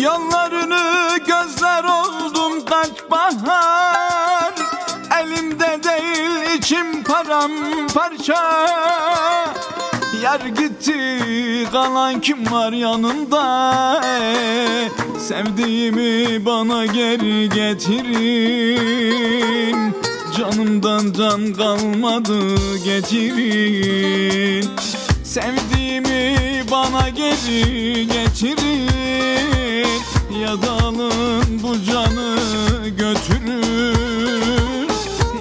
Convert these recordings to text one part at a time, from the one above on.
Yollarını gözler oldum kaç bahar. Elimde değil içim paramparça. Yer gitti kalan kim var yanımda Sevdiğimi bana geri getirin. Canımdan can kalmadı getirin. Sevdiğimi bana geri getirin Ya da alın bu canı götürün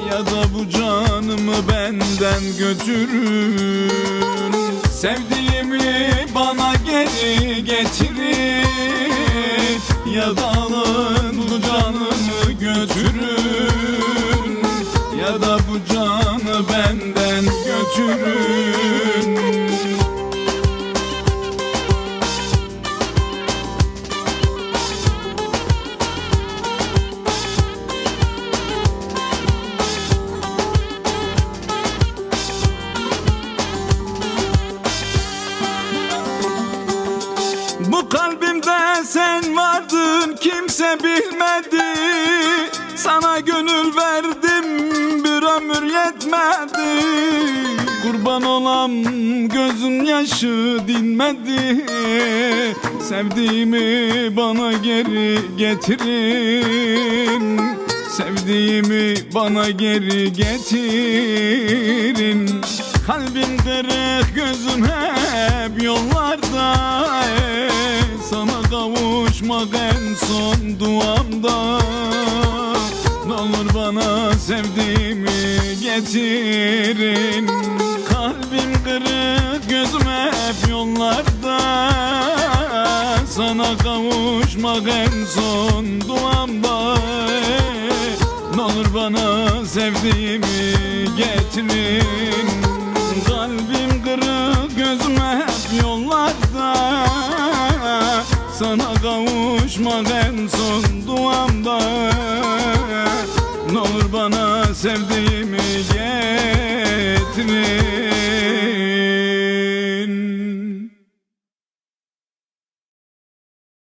Ya da bu canımı benden götürün Sevdiğimi bana geri getirin Ya da alın bu canımı götürün Ya da bu canı benden götürün kalbimde sen vardın kimse bilmedi. Sana gönül verdim bir ömür yetmedi. Kurban olam gözün yaşı dinmedi. Sevdiğimi bana geri getirin. Sevdiğimi bana geri getirin. Kalbim kırık gözüm hep. Sana kavuşmak en son duamda. Ne olur bana sevdiğimi getirin. Kalbim kırık gözüm hep yollarda. Sana kavuşmak en son duamda. Ne olur bana sevdiğimi getirin Sana kavuşmak en son duamda. Ne olur bana sevdiğimi